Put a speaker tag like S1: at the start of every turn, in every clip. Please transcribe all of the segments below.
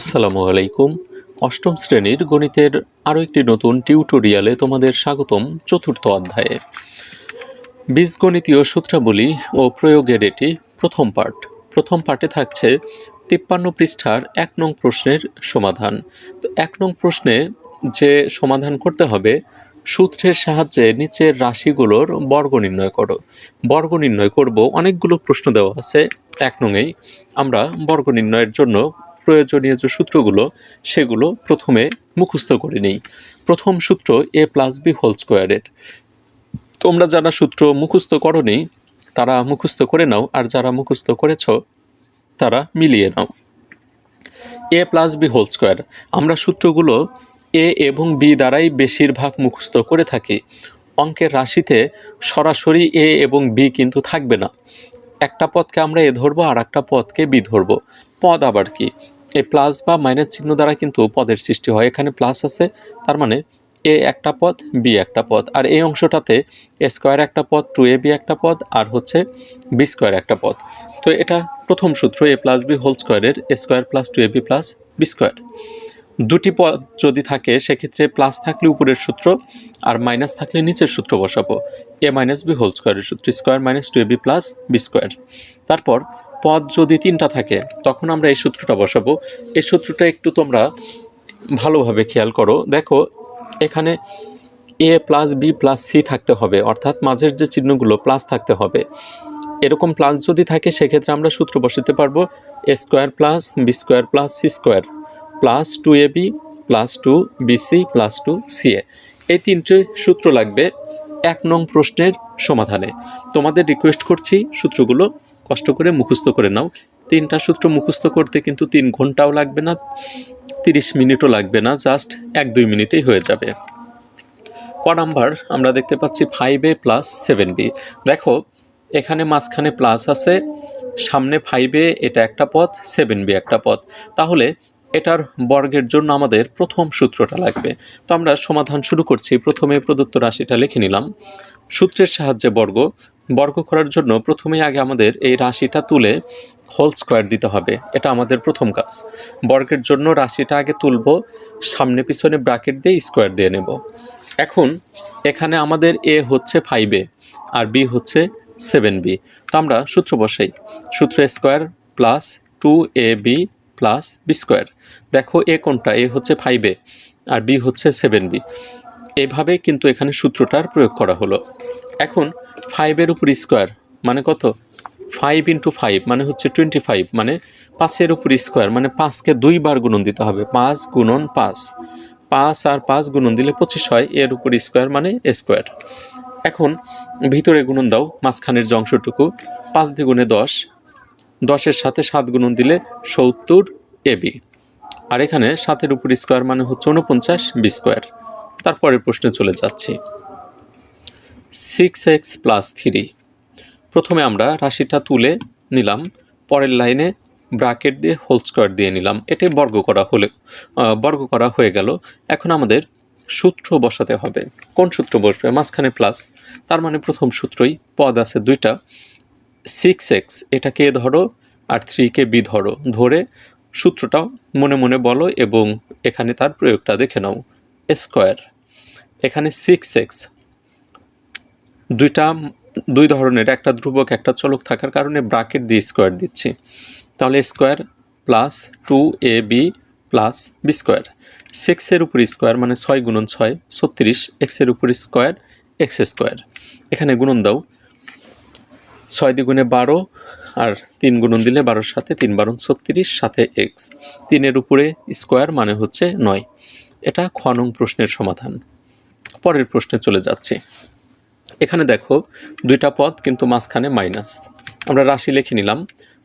S1: আসসালামু আলাইকুম। অষ্টম শ্রেণির গণিতের আরও একটি নতুন টিউটোরিয়ালে তোমাদের স্বাগতম চতুর্থ অধ্যায়ে। বীজগণিতীয় সূত্রাবলী ও প্রয়োগের এটি প্রথম পার্ট প্রথম পার্টে থাকছে তিপ্পান্ন পৃষ্ঠার এক নং প্রশ্নের সমাধান। তো এক নং প্রশ্নে যে সমাধান করতে হবে, সূত্রের সাহায্যে নিচের রাশিগুলোর বর্গ নির্ণয় করো। বর্গ নির্ণয় করব, অনেকগুলো প্রশ্ন দেওয়া আছে এক নঙেই আমরা বর্গ নির্ণয়ের জন্য প্রয়োজনীয় যে সূত্রগুলো, সেগুলো প্রথমে মুখস্থ করে নিই। প্রথম সূত্র এ প্লাস বি হোল স্কোয়ারের তোমরা যারা সূত্র মুখস্থ করনি, তারা মুখস্থ করে নাও, আর যারা মুখস্থ করেছ, তারা মিলিয়ে নাও। A plus B whole square. আমরা সূত্রগুলো এ এবং বি দ্বারাই বেশিরভাগ মুখস্থ করে থাকি। অঙ্কের রাশিতে সরাসরি এ এবং বি কিন্তু থাকবে না। একটা পদকে আমরা এ ধরবো আর একটা পদকে বি ধরবো। পদ আবার কি? এই প্লাস বা মাইনাস চিহ্ন দ্বারা কিন্তু পদের সৃষ্টি হয়। এখানে প্লাস আছে, তার মানে এ একটা পদ, বি একটা পদ। আর এই অংশটাতে এ স্কোয়ার একটা পদ, টু এ বি একটা পদ, আর হচ্ছে বি স্কোয়ার একটা পদ। তো এটা প্রথম সূত্র, এ প্লাস বি হোল স্কোয়ারের, A square plus two A B plus B square. দুটি পদ যদি থাকে, সেক্ষেত্রে প্লাস থাকলে উপরের সূত্র আর মাইনাস থাকলে নিচের সূত্র বসাবো। এ মাইনাস বি হোল স্কোয়ারের সূত্র square minus two A B plus B square তারপর পদ যদি তিনটা থাকে, তখন আমরা এই সূত্রটা বসাবো। এই সূত্রটা একটু তোমরা ভালোভাবে খেয়াল করো। দেখো, এখানে A plus B plus C থাকতে হবে, অর্থাৎ মাঝের যে চিহ্নগুলো প্লাস থাকতে হবে। এরকম প্লাস যদি থাকে, সেক্ষেত্রে আমরা সূত্র বসাতে পারব A square plus B square plus C square plus two A B plus two B C plus two C A এই তিনটে সূত্র লাগবে এক নং প্রশ্নের সমাধানে। তোমাদের রিকোয়েস্ট করছি সূত্রগুলো কষ্ট করে মুখস্থ করে নাও। তিনটা সূত্র মুখস্থ করতে কিন্তু তিন ঘন্টাও লাগবে না, তিরিশ মিনিটও লাগবে না জাস্ট এক দুই মিনিটেই হয়ে যাবে। ক নাম্বার আমরা দেখতে পাচ্ছি five A plus seven B দেখো, এখানে মাঝখানে প্লাস আছে, সামনে ফাইভে এটা একটা পথ সেভেন বি একটা পথ। তাহলে এটার বর্গের জন্য আমাদের প্রথম সূত্রটা লাগবে। তো আমরা সমাধান শুরু করছি। প্রথমে প্রদত্ত রাশিটা লিখে নিলাম। সূত্রের সাহায্যে বর্গ। বর্গ করার জন্য প্রথমেই আগে আমাদের এই রাশিটা তুলে হোল স্কোয়ার দিতে হবে। এটা আমাদের প্রথম কাজ। বর্গের জন্য রাশিটা আগে তুলব, সামনে পিছনে ব্রাকেট দিয়ে স্কোয়ার দিয়ে নেব। এখন এখানে আমাদের এ হচ্ছে ফাইভে আর বি হচ্ছে সেভেন বি তো আমরা সূত্র বসাই। সূত্র square plus two a b plus b square. দেখো এ কোনটা? এ হচ্ছে ফাইভে আর বি হচ্ছে সেভেন বি এভাবে কিন্তু এখানে সূত্রটার প্রয়োগ করা হলো। এখন ফাইভের উপর স্কোয়ার মানে কত? ফাইভ ইন্টু ফাইভ মানে হচ্ছে টোয়েন্টি ফাইভ মানে পাঁচের উপর স্কোয়ার মানে পাঁচকে দুইবার গুণন দিতে হবে। পাঁচ গুণন পাঁচ। পাঁচ আর পাঁচ গুণন দিলে পঁচিশ হয়, এর উপর স্কোয়ার মানে স্কোয়ার। এখন ভিতরে গুণন দাও, মাঝখানের যে অংশটুকু, পাঁচ দ্বিগুণে দশ দশের সাথে সাত গুণন দিলে সত্তর এবি আর এখানে সাতের উপর স্কোয়ার মানে হচ্ছে উনপঞ্চাশ বি স্কোয়ার। তারপরের প্রশ্নে চলে যাচ্ছি। সিক্স এক্স প্লাস থ্রি প্রথমে আমরা রাশিটা তুলে নিলাম, পরের লাইনে ব্রাকেট দিয়ে হোল স্কোয়ার দিয়ে নিলাম। এটাই বর্গ করা হলে বর্গ করা হয়ে গেল। এখন আমাদের সূত্র বসাতে হবে। কোন সূত্র বসবে? মাঝখানে প্লাস তার মানে প্রথম সূত্রই, পদ আছে দুইটা। সিক্স এক্স এটাকে এ ধরো আর থ্রিকে বি ধরো, ধরে সূত্রটা মনে মনে বলো এবং এখানে তার প্রয়োগটা দেখে নাও স্কোয়ার এখানে সিক্স এক্স দুইটা, দুই ধরনের, একটা ধ্রুবক, একটা চলক থাকার কারণে ব্রাকেট দিয়ে স্কোয়ার দিচ্ছি। তাহলে square plus two a b plus b square সিক্সের উপর স্কোয়ার মানে ছয় গুণন ছয়, ছত্রিশ এক্সের উপর স্কোয়ার এক্স স্কোয়ার এখানে গুণন দাও ছয় দ্বিগুণে বারো আর তিন গুণন দিলে বারোর সাথে তিন বারো ছত্রিশ, সাথে এক্স তিনের উপরে স্কোয়ার মানে হচ্ছে নয়। এটা খ নং প্রশ্নের সমাধান। পরের প্রশ্নে চলে যাচ্ছি। এখানে দেখো, দুইটা পদ কিন্তু মাঝখানে মাইনাস। আমরা রাশি লিখে নিলাম,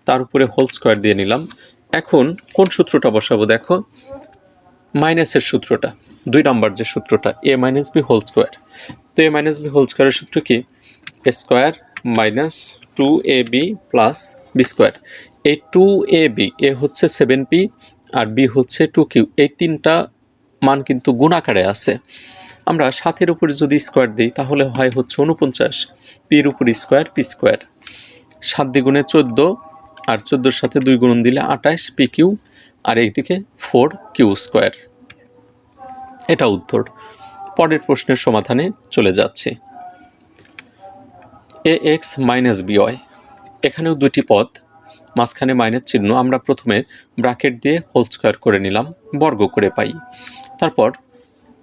S1: তার উপরে হোল স্কোয়ার দিয়ে নিলাম। এখন কোন সূত্রটা বসাবো? দেখো, মাইনাসের সূত্রটা, দুই নম্বর যে সূত্রটা a minus b whole square. তো এ মাইনাস বি হোল স্কোয়ারের সূত্র কি? A square minus two a b plus b square. এই টু এ বি, এ হচ্ছে সেভেন পি আর বি হচ্ছে টু কিউ। এই তিনটা মান কিন্তু গুণাকারে আছে। আমরা সাতের উপরে যদি স্কোয়ার দিই, তাহলে হয় হচ্ছে উনপঞ্চাশ পির উপর স্কোয়ার, পি স্কোয়ার। সাত দ্বিগুণে চোদ্দ আর চোদ্দোর সাথে দুই গুণন দিলে আঠাশ পি কিউ। আর এইদিকে ফোর কিউ স্কোয়ার। এটা উত্তর। পরের প্রশ্নের সমাধানে চলে যাচ্ছি। এ এক্স মাইনাস বিওয়াই এখানেও দুটি পদ, মাঝখানে মাইনাস চিহ্ন আমরা প্রথমে ব্র্যাকেট দিয়ে হোল স্কোয়ার করে নিলাম, বর্গ করে পাই। তারপর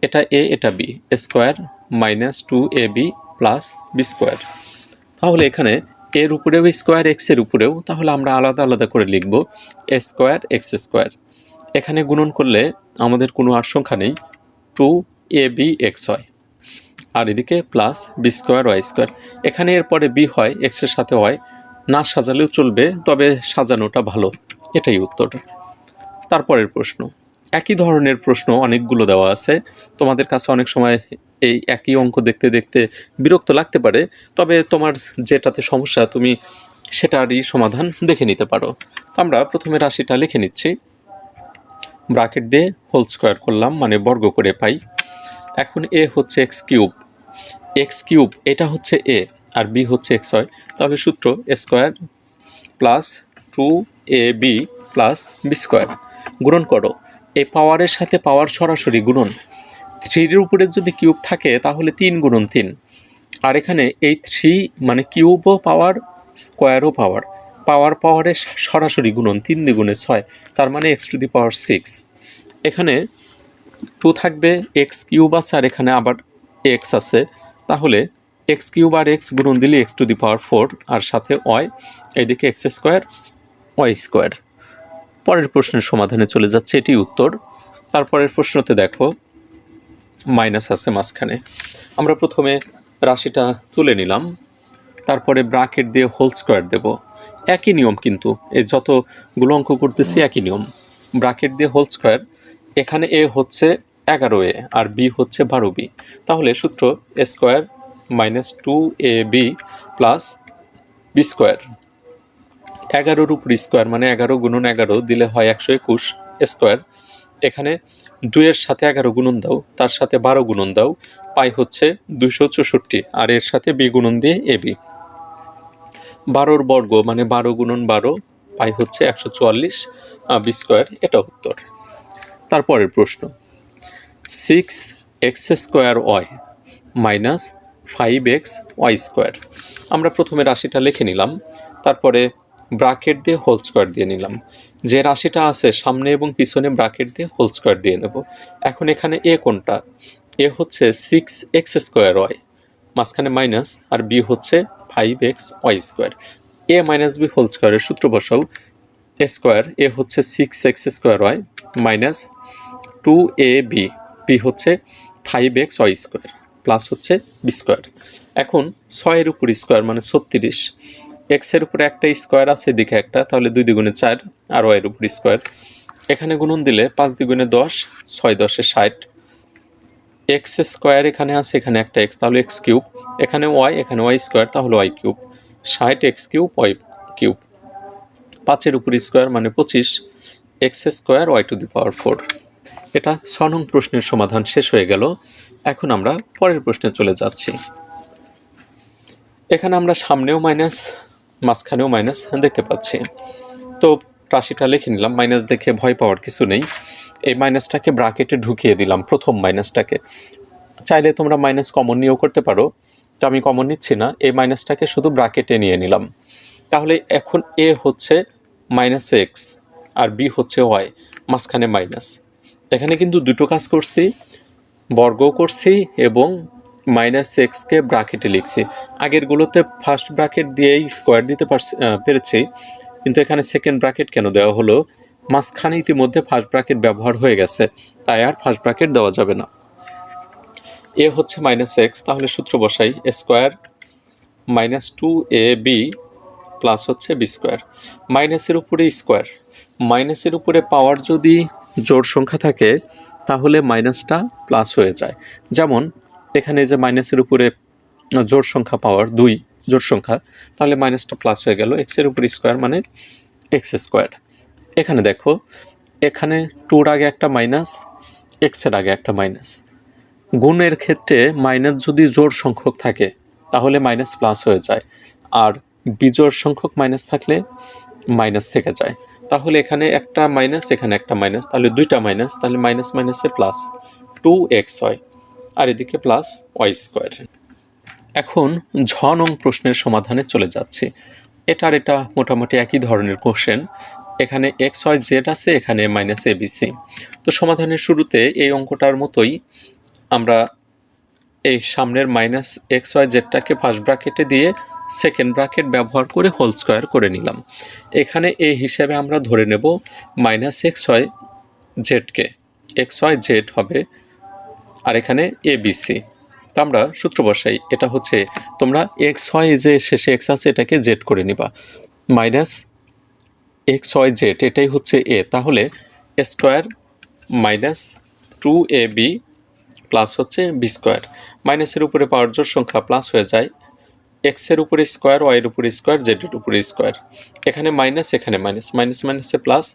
S1: এটা এ এটা b square minus two a b plus b square তাহলে এখানে এর উপরেও স্কোয়ার এক্সের উপরেও, তাহলে আমরা আলাদা আলাদা করে লিখব এ স্কোয়ার এক্স স্কোয়ার এখানে গুণন করলে আমাদের কোনো আর সংখ্যা নেই টু এ বি এক্স হয় আর এদিকে plus b square y square এখানে এরপরে বি হয় এক্সের সাথে হয় না সাজালেও চলবে, তবে সাজানোটা ভালো। এটাই উত্তর। তারপরের প্রশ্ন। একই ধরনের প্রশ্ন অনেকগুলো দেওয়া আছে। তোমাদের কাছে অনেক সময় এই একই অঙ্ক দেখতে দেখতে বিরক্ত লাগতে পারে, তবে তোমার যেটাতে সমস্যা, তুমি সেটারই সমাধান দেখে নিতে পারো। আমরা প্রথমে রাশিটা লিখে নিচ্ছি। ব্রাকেট দিয়ে হোল স্কোয়ার করলাম মানে বর্গ করে পাই। এখন এ হচ্ছে এক্স কিউব এক্স কিউব এটা হচ্ছে এ আর বি হচ্ছে এক্স হয় তাহলে সূত্র square plus two a b plus b square গুণন করো। এ পাওয়ারের সাথে পাওয়ার সরাসরি গুণন। থ্রির উপরে যদি কিউব থাকে, তাহলে তিন গুণন তিন। আর এখানে এই থ্রি মানে কিউবও পাওয়ার স্কোয়ারও পাওয়ার পাওয়ার পাওয়ারের সরাসরি গুণন, তিন দ্বিগুণে ছয়। তার মানে x to the power six এখানে টু থাকবে এক্স কিউব আছে আর এখানে আবার এক্স আছে। তাহলে এক্স কিউব আর এক্স গুণন দিলে x to the power four আর সাথে ওয়াই, এইদিকে এক্স স্কোয়ার, ওয়াই স্কোয়ার। পরের প্রশ্নের সমাধানে চলে যাচ্ছে এটি উত্তর। তারপরের প্রশ্নতে দেখো, মাইনাস আছে মাঝখানে। আমরা প্রথমে রাশিটা তুলে নিলাম, তারপরে ব্রাকেট দিয়ে হোল স্কোয়ার দেব। একই নিয়ম কিন্তু, এই যতগুলো অঙ্ক করতেছি একই নিয়ম। ব্রাকেট দিয়ে হোল স্কোয়ার এখানে এ হচ্ছে এগারো এ আর বি হচ্ছে বারো বি। তাহলে সূত্র a square minus two a b plus b square. এগারোর উপর স্কোয়ার মানে এগারো গুণন এগারো দিলে হয় একশো একুশ স্কোয়ার। এখানে দুইয়ের সাথে এগারো গুণন দাও, তার সাথে বারো গুণন দাও, পাই হচ্ছে দুইশো চৌষট্টি আর এর সাথে বি গুণন দিয়ে এ বি। বারোর বর্গ মানে বারো গুণন বারো পাই হচ্ছে একশো চুয়াল্লিশ বি স্কোয়ার এটা উত্তর। তারপরের প্রশ্ন। Six x square y minus five x y square আমরা প্রথমে রাশিটা লিখে নিলাম, তারপরে ব্রাকেট দিয়ে হোল স্কোয়ার দিয়ে নিলাম। যে রাশিটা আছে সামনে এবং পিছনে ব্রাকেট দিয়ে হোল স্কোয়ার দিয়ে নেব। এখন এখানে এ কোনটা? এ হচ্ছে সিক্স এক্স স্কোয়ার ওয়াই মাঝখানে মাইনাস আর বি হচ্ছে five x y square a minus b whole স্কোয়ারের সূত্র বসাও, এ স্কোয়ার, এ হচ্ছে six x square y minus two a b b হচ্ছে five x y square plus হচ্ছে বি স্কোয়ার এখন ছয়ের উপর স্কোয়ার মানে ছত্রিশ। এক্সের উপরে একটা স্কোয়ার আছে, এদিকে একটা, তাহলে দুই দ্বিগুণে চার, আর ওয়ের উপর স্কোয়ার এখানে গুণন দিলে পাঁচ দ্বিগুণে দশ, ছয় দশে ষাট। এক্স স্কোয়ার এখানে আছে, এখানে একটা এক্স তাহলে এক্স কিউব এখানে ওয়াই এখানে ওয়াই স্কোয়ার তাহলে ওয়াই কিউব ষাট এক্স কিউব ওয়াই কিউব পাঁচের উপর স্কোয়ার মানে পঁচিশ। X square y to the power four. এটা ছ প্রশ্নের সমাধান শেষ হয়ে গেল। এখন আমরা পরের প্রশ্নে চলে যাচ্ছি। এখানে আমরা সামনেও মাইনাস, মাঝখানেও মাইনাস দেখতে পাচ্ছি। তো রাশিটা লিখে নিলাম, মাইনাস দেখে ভয় পাওয়ার কিছু নেই। এই মাইনাসটাকে ব্রাকেটে ঢুকিয়ে দিলাম, প্রথম মাইনাসটাকে। চাইলে তোমরা মাইনাস কমন নিয়েও করতে পারো, তো আমি কমন নিচ্ছি না। এই মাইনাসটাকে শুধু ব্রাকেটে নিয়ে নিলাম। তাহলে এখন এ হচ্ছে মাইনাস এক্স। আর বি হচ্ছে ওয়াই, মাঝখানে মাইনাস। এখানে কিন্তু দুটো কাজ করছি বর্গ করছি এবং মাইনাস এক্সকে ব্রাকেটে লিখছি। আগেরগুলোতে ফার্স্ট ব্রাকেট দিয়েই স্কোয়ার দিতে পারছি কিন্তু এখানে সেকেন্ড ব্রাকেট কেন দেওয়া হলো? মাঝখানে ইতিমধ্যে ফার্স্ট ব্রাকেট ব্যবহার হয়ে গেছে, তাই আর ফার্স্ট ব্রাকেট দেওয়া যাবে না। এ হচ্ছে মাইনাস এক্স, তাহলে সূত্র বসাই square minus two a b plus হচ্ছে বি স্কোয়ার মাইনাসের উপরে স্কোয়ার মাইনাসের উপরে পাওয়ার যদি জোড় সংখ্যা থাকে, তাহলে মাইনাসটা প্লাস হয়ে যায়। যেমন, এখানে যে মাইনাসের উপরে জোড় সংখ্যা পাওয়ার দুই জোড় সংখ্যা, তাহলে মাইনাসটা প্লাস হয়ে গেল। এক্সের উপর স্কোয়ার মানে এক্স স্কোয়ার এখানে দেখো, এখানে টুর আগে একটা মাইনাস এক্সের আগে একটা মাইনাস গুণের ক্ষেত্রে মাইনাস যদি জোড় সংখ্যক থাকে, তাহলে মাইনাস প্লাস হয়ে যায়। আর বিজোড় সংখ্যক মাইনাস থাকলে মাইনাস থেকে যায়। তাহলে এখানে একটা মাইনাস এখানে একটা মাইনাস তাহলে দুইটা মাইনাস তাহলে মাইনাস মাইনাসে প্লাস টু এক্স হয়। আর এদিকে প্লাস ওয়াই স্কোয়ার এখন ঝ নং প্রশ্নের সমাধানে চলে যাচ্ছি। এটার এটা মোটামুটি একই ধরনের কোশ্চেন এখানে এক্স ওয়াই জেড আছে, এখানে মাইনাস এ এবিসি তো সমাধানের শুরুতে এই অঙ্কটার মতোই আমরা এই সামনের মাইনাস এক্স ওয়াই জেডটাকে ফার্স্ট ব্র্যাকেটে দিয়ে সেকেন্ড ব্র্যাকেট ব্যবহার করে হোল স্কোয়ার করে নিলাম। এখানে এ হিসাবে আমরা ধরে নেব মাইনাস এক্স ওয়াই জেডকে এক্স ওয়াই জেড হবে আর এখানে এ বিসি তো আমরা সূত্র বসাই, এটা হচ্ছে তোমরা এক্স হয় যে শেষে এক্স আছে এটাকে জেড করে নিবা। মাইনাস এক্স ওয়াই জেড, এটাই হচ্ছে এ। তাহলে square minus two a b plus হচ্ছে বি স্কোয়ার। মাইনাসের উপরে পাওয়ার জোর সংখ্যা প্লাস হয়ে যায় এক্সের উপরে স্কোয়ার ওয়াইয়ের উপরে স্কোয়ার জেডের উপরে স্কোয়ার। এখানে মাইনাস এখানে মাইনাস মাইনাস মাইনাসে প্লাস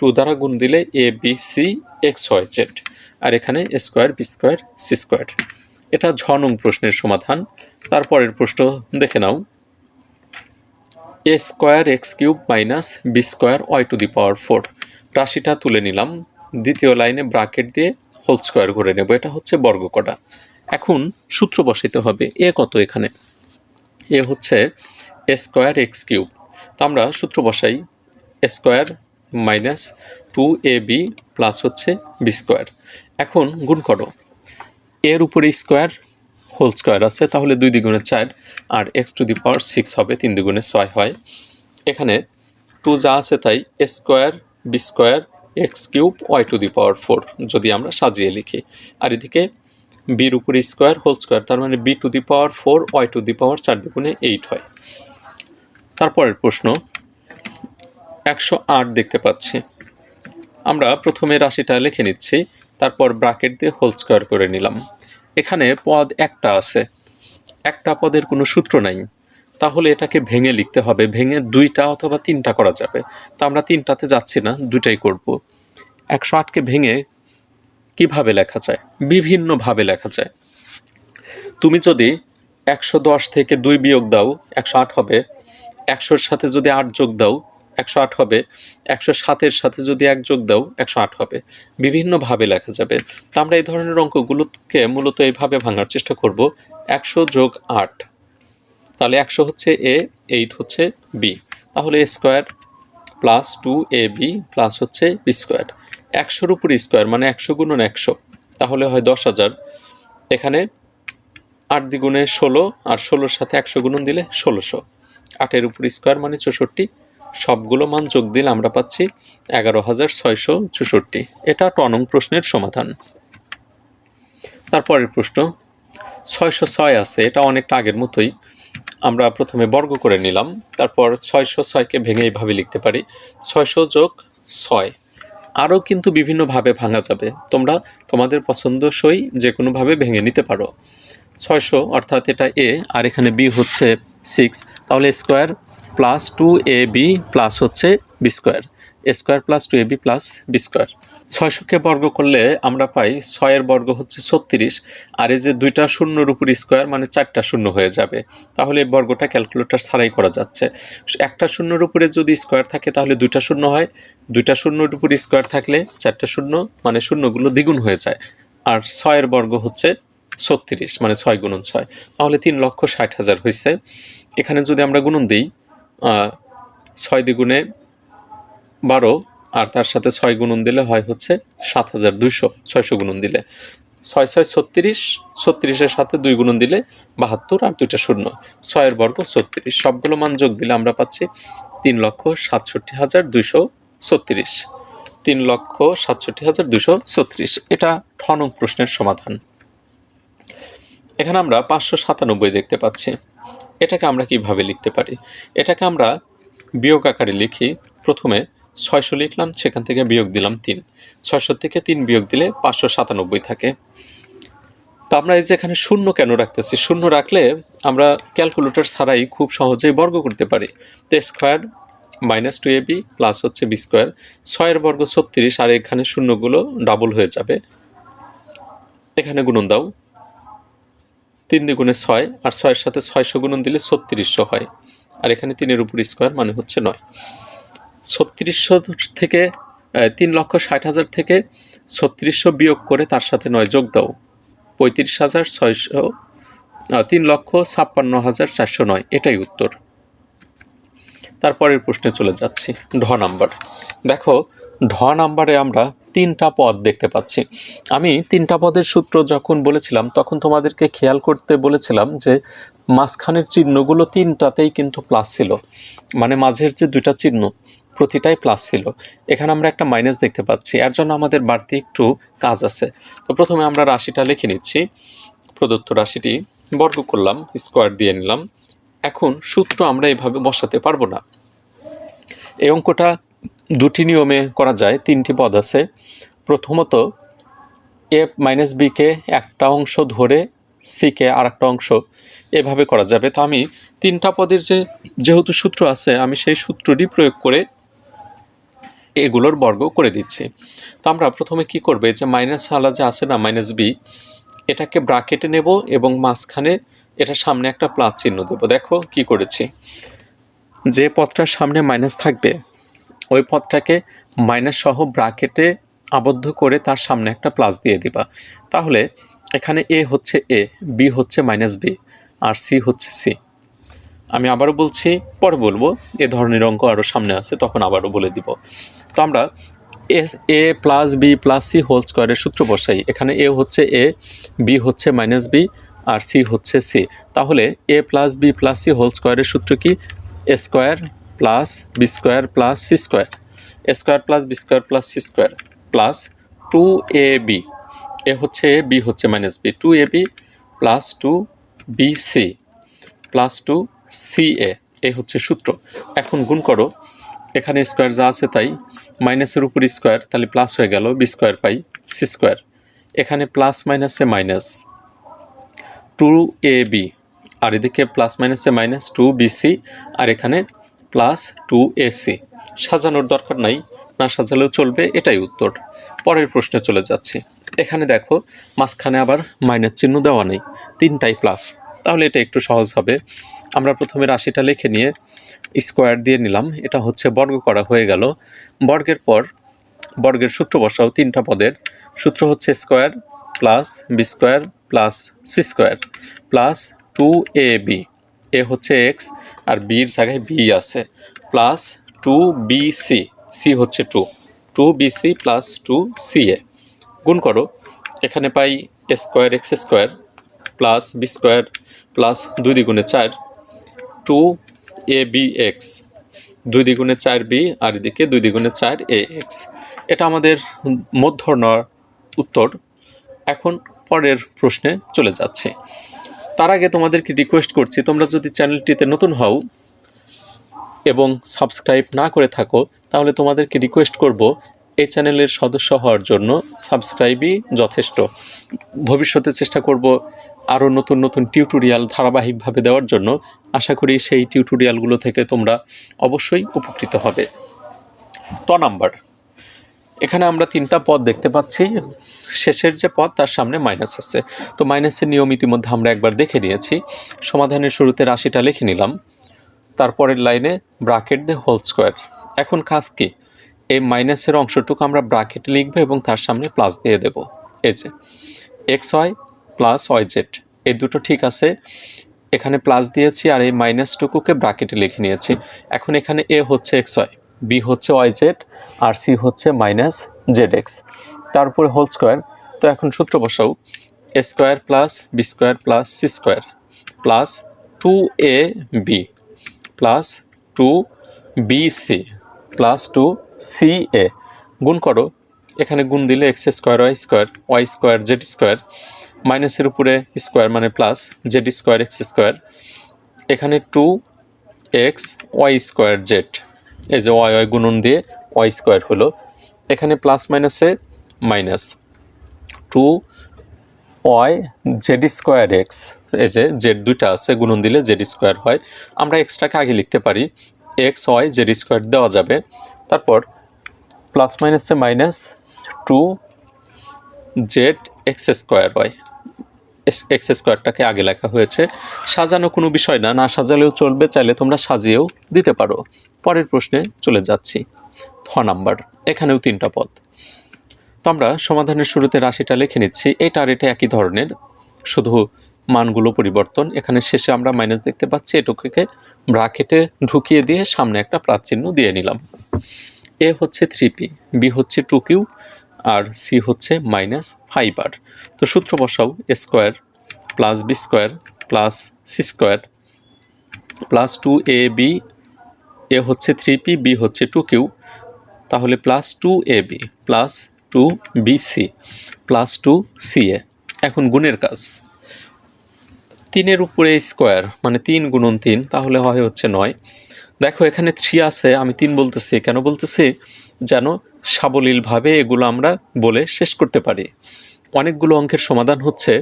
S1: টু দ্বারা গুণ দিলে a b c x y z আর এখানে square b square c square. এটা ঝ নং প্রশ্নের সমাধান। তারপরের প্রশ্ন দেখে নাও। A square x cube minus b square y to the power four রাশিটা তুলে নিলাম। দ্বিতীয় লাইনে ব্রাকেট দিয়ে হোল স্কোয়ার করে নেব। এটা হচ্ছে বর্গকটা এখন সূত্র বসাইতে হবে। এ কত এখানে? এ হচ্ছে এ স্কোয়ার এক্স কিউব। তো আমরা সূত্র বসাই, square minus two a b plus হচ্ছে বি স্কোয়ার। এখন গুণ করো, এর উপরে স্কোয়ার হোল স্কোয়ার আছে, তাহলে দুই দ্বিগুণে চার, আর x to the power six হবে, তিন দ্বিগুণে ছয় হয়। এখানে টু যা আছে তাই, square, b square, x cube, y to the power four, যদি আমরা সাজিয়ে লিখি। আর এদিকে বির উপরে স্কোয়ার হোল স্কোয়ার তার মানে b to the power four y to the power চার দ্বিগুণে এইট হয়। তারপরের প্রশ্ন, একশো আট দেখতে পাচ্ছি। আমরা প্রথমে রাশিটা লিখে নিচ্ছি, তারপর ব্রাকেট দিয়ে হোল স্কোয়ার করে নিলাম। এখানে পদ একটা আছে। একটা পদের কোনো সূত্র নাই। তাহলে এটাকে ভেঙে লিখতে হবে। ভেঙে দুইটা অথবা তিনটা করা যাবে। তা আমরা তিনটাতে যাচ্ছি না, দুইটাই করব। একশো আটকে ভেঙে কীভাবে লেখা যায়? বিভিন্নভাবে লেখা যায়। তুমি যদি একশো দশ থেকে দুই বিয়োগ দাও, একশো আট হবে। একশোর সাথে যদি আট যোগ দাও, একশো আট হবে। একশো সাতের সাথে যদি এক যোগ দাও, একশো আট হবে। বিভিন্নভাবে লেখা যাবে। তো আমরা এই ধরনের অঙ্কগুলোকে মূলত এইভাবে ভাঙার চেষ্টা করব। একশো যোগ আট। তাহলে একশো হচ্ছে এ, এইট হচ্ছে বি। তাহলে a square plus two a b plus হচ্ছে বি স্কোয়ার। একশোর উপর স্কোয়ার মানে একশো গুণন একশো, তাহলে হয় দশ হাজার। এখানে আট দ্বিগুণে ষোলো আর ষোলোর সাথে একশো গুণন দিলে ষোলোশো। আটের উপর স্কোয়ার মানে চৌষট্টি, সবগুলো মান যোগ দিলে আমরা পাচ্ছি এগারো হাজার ছয়শো চৌষট্টি। এটা টনং প্রশ্নের সমাধান। তারপরের প্রশ্ন, ছয়শো ছয় আছে, এটা অনেকটা আগের মতোই। আমরা প্রথমে বর্গ করে নিলাম, তারপর ছয়শো ছয়কে ভেঙে এইভাবে লিখতে পারি। ছয়শো যোগ ছয় আরও কিন্তু বিভিন্নভাবে ভাঙা যাবে। তোমরা তোমাদের পছন্দসই যে কোনোভাবে ভেঙে নিতে পারো। ছয়শো অর্থাৎ এটা এ, আর এখানে বি হচ্ছে সিক্স। তাহলে square plus two a b plus হচ্ছে b square. Square plus two a b plus b square. ছয়শোকে বর্গ করলে আমরা পাই ছয়ের বর্গ হচ্ছে ছত্রিশ, আর এই যে দুইটা শূন্যর উপর স্কোয়ার মানে চারটা শূন্য হয়ে যাবে। তাহলে বর্গটা ক্যালকুলেটর ছাড়াই করা যাচ্ছে। একটা শূন্যর উপরে যদি স্কোয়ার থাকে তাহলে দুইটা শূন্য হয়। দুইটা শূন্যর উপর স্কোয়ার থাকলে চারটা শূন্য মানে শূন্যগুলো দ্বিগুণ হয়ে যায়। আর ছয়ের বর্গ হচ্ছে ছত্রিশ মানে ছয় গুণন ছয়। তাহলে তিন লক্ষ ষাট হাজার হয়েছে এখানে যদি আমরা গুণন দিই ছয় দ্বিগুণে বারো, আর তার সাথে ছয় গুণন দিলে হয় হচ্ছে সাত হাজার দুইশো, ছয়শো গুণন দিলে। ছয় ছয় ছত্রিশ, ছত্রিশের সাথে দুই গুণন দিলে বাহাত্তর আর দুইটা শূন্য। ছয়ের বর্গ ছত্রিশ। সবগুলো মান যোগ দিলে আমরা পাচ্ছি তিন লক্ষ সাতষট্টি হাজার দুইশো ছত্রিশ। তিন লক্ষ সাতষট্টি হাজার দুশো ছত্রিশ। এটা ঠ নং প্রশ্নের সমাধান। এখানে আমরা পাঁচশো সাতানব্বই দেখতে পাচ্ছি। এটাকে আমরা কীভাবে লিখতে পারি? এটাকে আমরা বিয়োগ আকারে লিখি। প্রথমে ছয়শো লিখলাম, সেখান থেকে বিয়োগ দিলাম তিন। ছয়শো থেকে তিন বিয়োগ দিলে পাঁচশো সাতানব্বই থাকে। তো আমরা এই যে এখানে শূন্য কেন রাখতেছি? শূন্য রাখলে আমরা ক্যালকুলেটর ছাড়াই খুব সহজেই বর্গ করতে পারি। তো square minus two a b plus হচ্ছে বি স্কোয়ার। ছয়ের বর্গ ছত্রিশ, আর এখানে শূন্যগুলো ডাবল হয়ে যাবে। এখানে গুণন দাও। তিন দ্বিগুণে ছয়, আর ছয়ের সাথে ছয়শো গুণন দিলে ছত্রিশশো হয়। আর এখানে তিনের উপর স্কোয়ার মানে হচ্ছে নয়। ছত্রিশশো থেকে তিন লক্ষ ষাট হাজার থেকে ছত্রিশশো বিয়োগ করে তার সাথে নয় যোগ দাও। পঁয়ত্রিশ হাজার ছয়শো তিন লক্ষ ছাপ্পান্ন হাজার চারশো নয়। এটাই উত্তর। তারপরের প্রশ্নে চলে যাচ্ছি, ঢ নাম্বার। দেখো, ঢ নাম্বারে আমরা তিনটা পদ দেখতে পাচ্ছি। আমি তিনটা পদের সূত্র যখন বলেছিলাম, তখন তোমাদেরকে খেয়াল করতে বলেছিলাম যে মাঝখানের চিহ্নগুলো তিনটাতেই কিন্তু প্লাস ছিল। মানে মাঝের যে দুটা চিহ্ন প্রতিটাই প্লাস ছিল। এখানে আমরা একটা মাইনাস দেখতে পাচ্ছি। এর জন্য আমাদের বাড়তি একটু কাজ আছে। তো প্রথমে আমরা রাশিটা লিখে নিচ্ছি। প্রদত্ত রাশিটি বর্গ করলাম স্কোয়ার দিয়ে নিলাম। এখন সূত্র আমরা এভাবে বসাতে পারব না। এই অঙ্কটা দুটি নিয়মে করা যায়, তিনটি পদ আছে। প্রথমত এ মাইনাস বিকে একটা অংশ ধরে সিকে আর একটা অংশ এভাবে করা যাবে। তো আমি তিনটা পদের যে যেহেতু সূত্র আছে, আমি সেই সূত্রটি প্রয়োগ করে এগুলোর বর্গ করে দিচ্ছি। তো আমরা প্রথমে কি করবে? যে মাইনাস আলা যে আছে না মাইনাস বি এটাকে ব্রাকেটে নেব এবং মাঝখানে এটা সামনে একটা প্লাস চিহ্ন দেবো। দেখো কি করেছি। যে পথটার সামনে মাইনাস থাকবে, ওই পথটাকে মাইনাস সহ ব্রাকেটে আবদ্ধ করে তার সামনে একটা প্লাস দিয়ে দিবা। তাহলে এখানে এ হচ্ছে এ বি হচ্ছে মাইনাস বি আর সি হচ্ছে সি আমি আবারও বলছি, পরে বলব, এ ধরনের অঙ্ক আরও সামনে আছে, তখন আবারও বলে দিব। তো আমরা S, a plus b plus c whole স্কোয়ারের সূত্র বসাই। এখানে এ হচ্ছে এ, বি হচ্ছে মাইনাস বি, আর সি হচ্ছে সি। তাহলে a plus b plus c whole স্কোয়ারের সূত্র কি? A square plus b square plus c square. A square plus b square plus c square plus two a b. A হচ্ছে a, b হচ্ছে minus b. Two a b plus two b c. Plus two c a এই হচ্ছে সূত্র। এখন গুণ করো, এখানে square যা আছে তাই, মাইনাসের উপর স্কোয়ার, তাহলে প্লাস হয়ে গেল বি স্কোয়ার পাই সি স্কোয়ার এখানে প্লাস মাইনাসে মাইনাস টু এ বি আর এদিকে প্লাস মাইনাসে মাইনাস টু বি সি আর এখানে প্লাস টু এ সি সাজানোর দরকার নাই, না সাজালেও চলবে, এটাই উত্তর। পরের প্রশ্নে চলে যাচ্ছি। এখানে দেখো, মাঝখানে আবার মাইনাস চিহ্ন দেওয়া নেই, তিনটাই প্লাস তাহলে এটা একটু সহজ হবে। আমরা প্রথমে রাশিটা লিখে নিয়ে স্কোয়ার দিয়ে নিলাম। এটা হচ্ছে বর্গ করা হয়ে গেল। বর্গের পর বর্গের সূত্র বসাও তিনটা পদের। সূত্র হচ্ছে square plus b square plus c square plus two a b a হচ্ছে এক্স আর বির জায়গায় বি আছে। Plus two b c c হচ্ছে two two b c plus two c a. গুণ করো। এখানে পাই square x square plus b square plus দুই দ্বিগুণে চার টু এ বি এক্স দুই দ্বিগুণে চার বি আর এদিকে দুই দ্বিগুণে চার এ এক্স এটা আমাদের মধ্যর্ণর উত্তর। এখন পরের প্রশ্নে চলে যাচ্ছে। তার আগে তোমাদেরকে রিকোয়েস্ট করছি, তোমরা যদি চ্যানেলটিতে নতুন হও এবং সাবস্ক্রাইব না করে থাকো, তাহলে তোমাদেরকে রিকোয়েস্ট করব, এই চ্যানেলের সদস্য হওয়ার জন্য সাবস্ক্রাইবই যথেষ্ট। ভবিষ্যতে চেষ্টা করব আরও নতুন নতুন টিউটোরিয়াল ধারাবাহিকভাবে দেওয়ার জন্য আশা করি সেই টিউটোরিয়ালগুলো থেকে তোমরা অবশ্যই উপকৃত হবে। ত নাম্বার। এখানে আমরা তিনটা পদ দেখতে পাচ্ছি। শেষের যে পদ, তার সামনে মাইনাস আছে। তো মাইনাসের নিয়ম ইতিমধ্যে আমরা একবার দেখে নিয়েছি। সমাধানের শুরুতে রাশিটা লিখে নিলাম। তারপরের লাইনে ব্রাকেট দে হোল স্কোয়ার এখন কাজ কি? এই মাইনাসের অংশটুকু আমরা ব্রাকেটে লিখব এবং তার সামনে প্লাস দিয়ে দেব। এই যে x y plus y z এই দুটো ঠিক আছে। এখানে প্লাস দিয়েছি আর এই মাইনাসটুকুকে ব্রাকেটে লিখে নিয়েছি। এখন এখানে এ হচ্ছে এক্স ওয়াই বি হচ্ছে ওয়াই জেড আর সি হচ্ছে মাইনাস জেড এক্স তারপরে হোল স্কোয়ার তো এখন সূত্র বসাও। A square plus b square plus c square plus two a b plus two b c plus two c a গুণ করো। এখানে গুণ দিলে x square y square y square z square মাইনাসের উপরে স্কোয়ার মানে plus z square x square এখানে two x y square z এই যে ওয়াই ওয়াই গুণন দিয়ে ওয়াই স্কোয়ার হলো, এখানে প্লাস মাইনাসে minus two y z square x এই যে জেড দুইটা আছে, গুণন দিলে জেড স্কোয়ার হয়, আমরা এক্সট্রাকে আগে লিখতে পারি এক্স ওয়াই জেড স্কোয়ার দেওয়া যাবে, তারপর প্লাস মাইনাসে minus two z x square y x স্কোয়ারটাকে আগে লেখা হয়েছে। সাজানো কোনো বিষয় না না সাজালেও চলবে, চাইলে তোমরা সাজিয়েও দিতে পারো। পরের প্রশ্নে চলে যাচ্ছি। থ নাম্বার, এখানেও তিনটা পদ। তো আমরা সমাধানের শুরুতে রাশিটা লিখে নিচ্ছি। এটা আর এটা একই ধরনের, শুধু মানগুলো পরিবর্তন। এখানে শেষে আমরা মাইনাস দেখতে পাচ্ছি, এটুকুকে ব্রাকেটে ঢুকিয়ে দিয়ে সামনে একটা প্লাস চিহ্ন দিয়ে নিলাম। এ হচ্ছে থ্রি পি বি হচ্ছে টু কিউ আর সি হচ্ছে মাইনাস ফাইভ আর তো সূত্র বসাও square plus b square plus c square plus two a b a হচ্ছে থ্রি পি বি হচ্ছে টু কিউ তাহলে plus two a b plus two b c plus two c a এখন গুণের কাজ। তিনের উপরে স্কোয়ার মানে তিন গুণন তিন, তাহলে হয় হচ্ছে নয়। দেখো এখানে থ্রি আছে, আমি তিন বলতেছি। কেন বলতেছি? যেন সাবলীলভাবে এগুলো আমরা বলে শেষ করতে পারি। অনেকগুলো অঙ্কের সমাধান হচ্ছে,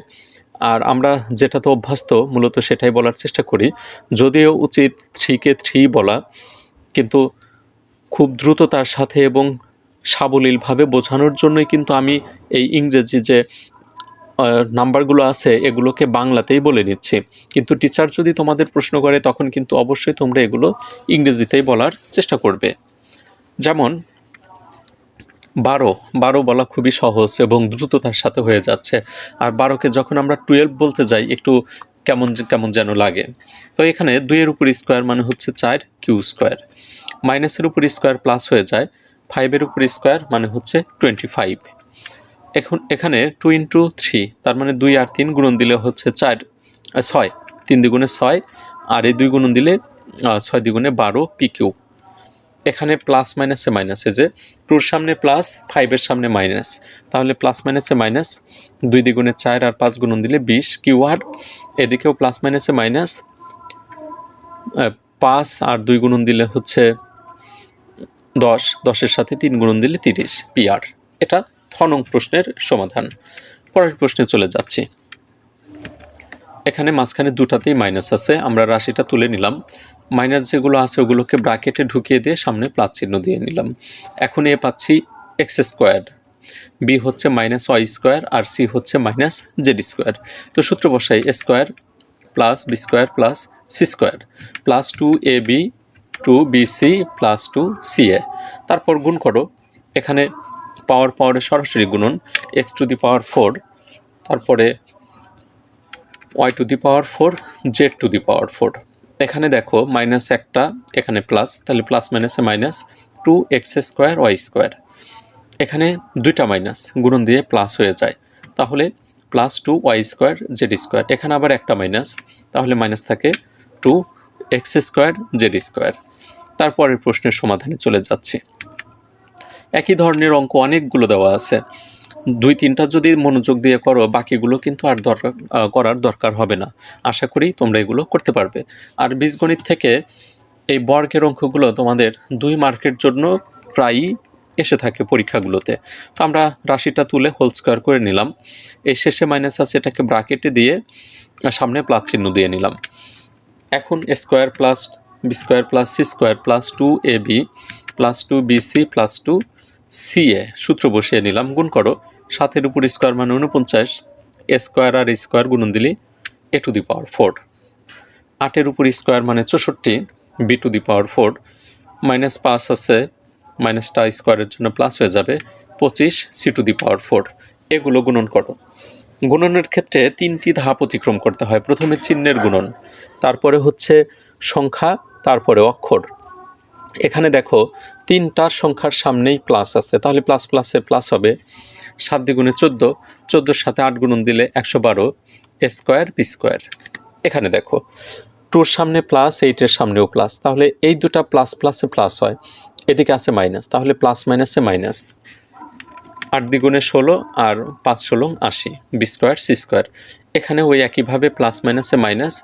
S1: আর আমরা যেটা তো অভ্যস্ত, মূলত সেটাই বলার চেষ্টা করি। যদিও উচিত থ্রিকে থ্রি বলা, কিন্তু খুব দ্রুততার সাথে এবং সাবলীলভাবে বোঝানোর জন্যই কিন্তু আমি এই ইংরেজি যে নাম্বারগুলো আছে, এগুলোকে বাংলাতেই বলে নিচ্ছি। কিন্তু টিচার যদি তোমাদের প্রশ্ন করে, তখন কিন্তু অবশ্যই তোমরা এগুলো ইংরেজিতেই বলার চেষ্টা করবে। যেমন বারো বারো বলা খুবই সহজ এবং দ্রুততার সাথে হয়ে যাচ্ছে। আর বারোকে যখন আমরা টুয়েলভ বলতে যাই, একটু কেমন কেমন যেন লাগে। তো এখানে দুইয়ের উপর স্কোয়ার মানে হচ্ছে চার কিউ স্কোয়ার মাইনাসের উপর স্কোয়ার প্লাস হয়ে যায় ফাইভের উপর স্কোয়ার মানে হচ্ছে টোয়েন্টি ফাইভ এখন এখানে টু ইন্টু থ্রি তার মানে দুই আর তিন গুণন দিলে হচ্ছে চার, ছয়, তিন দ্বিগুণে ছয়, আর এই দুই গুণন দিলে ছয় দ্বিগুণে বারো পি কিউ এখানে প্লাস মাইনাসে মাইনাসে যে টুর সামনে প্লাস ফাইভের সামনে মাইনাস তাহলে প্লাস মাইনাসে মাইনাস দুই দ্বিগুণে চার আর পাঁচ গুণন দিলে বিশ, কিউ আর এদিকেও প্লাস মাইনাসে মাইনাস পাঁচ আর দুই গুণন দিলে হচ্ছে দশ, দশের সাথে তিন গুণন দিলে তিরিশ পিআর এটা থনং প্রশ্নের সমাধান। পরের প্রশ্নে চলে যাচ্ছি। এখানে মাঝখানে দুটাতেই মাইনাস আছে। আমরা রাশিটা তুলে নিলাম। মাইনাস যেগুলো আছে ওগুলোকে ব্র্যাকেটে ঢুকিয়ে দিয়ে সামনে প্লাস চিহ্ন দিয়ে নিলাম। এখন এ পাচ্ছি এক্স স্কোয়ার বি হচ্ছে মাইনাস ওয়াই স্কোয়ার আর সি হচ্ছে মাইনাস জেড স্কোয়ার তো সূত্র বসাই a square plus b square plus c square plus two a b two b c plus two c a তারপর গুণ করো। এখানে পাওয়ার পাওয়ারে সরাসরি গুণন। X to the power four তারপরে y to the power four z to the power four এখানে দেখো মাইনাস একটা, এখানে প্লাস তাহলে প্লাস মাইনাসে minus two x square y square এখানে দুইটা মাইনাস গুণন দিয়ে প্লাস হয়ে যায়। তাহলে plus two y square z square এখানে আবার একটা মাইনাস তাহলে মাইনাস থাকে two x square z square তারপরের প্রশ্নের সমাধানে চলে যাচ্ছি। একই ধরনের অঙ্ক অনেকগুলো দেওয়া আছে। দুই তিনটা যদি মনোযোগ দিয়ে করো, বাকিগুলো কিন্তু আর দরকার করার দরকার হবে না। আশা করি তোমরা এগুলো করতে পারবে। আর বীজগণিত থেকে এই বর্গের অঙ্কগুলো তোমাদের দুই মার্কের জন্য প্রায়ই এসে থাকে পরীক্ষাগুলোতে। তো আমরা রাশিটা তুলে হোল স্কোয়ার করে নিলাম। এই শেষে মাইনাস আছে এটাকে ব্রাকেটে দিয়ে সামনে প্লাস চিহ্ন দিয়ে নিলাম। এখন square plus b square plus c square plus two a b plus two b c plus two c a সূত্র বসিয়ে নিলাম। গুণ করো সাতের উপর স্কোয়ার মানে উনপঞ্চাশ এ স্কোয়ার আর স্কোয়ার গুণন দিলি এ টু দি পাওয়ার ফোর। আটের উপর স্কোয়ার মানে চৌষট্টি, b to the power four. Minus পাঁচ আছে মাইনাসটা স্কোয়ারের জন্য প্লাস হয়ে যাবে পঁচিশ, c to the power four. এগুলো গুণন করো। গুণনের ক্ষেত্রে তিনটি ধাপ অতিক্রম করতে হয়। প্রথমে চিহ্নের গুণন, তারপরে হচ্ছে সংখ্যা, তারপরে অক্ষর। এখানে দেখো তিনটার সংখ্যার সামনেই প্লাস আছে। তাহলে প্লাস প্লাসে প্লাস হবে সাত দ্বিগুণে চোদ্দ। চোদ্দোর সাথে আট গুণন দিলে একশো বারো স্কোয়ার বি স্কোয়ার এখানে দেখো টুর সামনে প্লাস এইটের সামনেও প্লাস তাহলে এই দুটা প্লাস প্লাসে প্লাস হয়। এদিকে আছে মাইনাস তাহলে প্লাস মাইনাসে মাইনাস আট দ্বিগুণে ষোলো আর পাঁচ ষোলো আশি বি স্কোয়ার সি স্কোয়ার এখানে ওই একইভাবে প্লাস মাইনাসে মাইনাস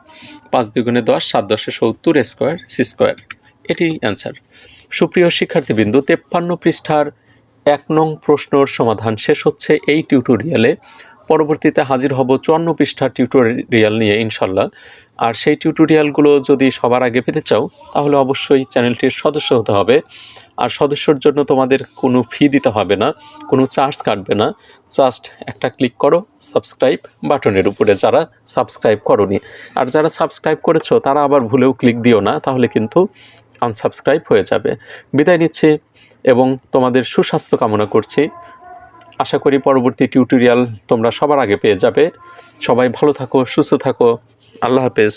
S1: পাঁচ দ্বিগুণে দশ, সাত দশে সত্তর স্কোয়ার সি স্কোয়ার এটি অ্যান্সার সুপ্রিয় শিক্ষার্থীবৃন্দ, তেপ্পান্ন পৃষ্ঠার এক নং প্রশ্নর সমাধান শেষ হচ্ছে এই টিউটোরিয়ালে পরবর্তীতে হাজির হব চুয়ান্ন পৃষ্ঠার টিউটোরিয়াল নিয়ে, ইনশাল্লাহ। আর সেই টিউটোরিয়ালগুলো যদি সবার আগে পেতে চাও, তাহলে অবশ্যই চ্যানেলটির সদস্য হতে হবে। আর সদস্যর জন্য তোমাদের কোনো ফি দিতে হবে না, কোনো চার্জ কাটবে না। জাস্ট একটা ক্লিক করো সাবস্ক্রাইব বাটনের উপরে যারা সাবস্ক্রাইব করনি। আর যারা সাবস্ক্রাইব করেছ, তারা আবার ভুলেও ক্লিক দিও না, তাহলে কিন্তু আনসাবস্ক্রাইব হয়ে যাবে। বিদায় নিচ্ছি এবং তোমাদের সুস্বাস্থ্য কামনা করছি। আশা করি পরবর্তী টিউটোরিয়াল তোমরা সবার আগে পেয়ে যাবে। সবাই ভালো থাকো, সুস্থ থাকো। আল্লাহ হাফেজ।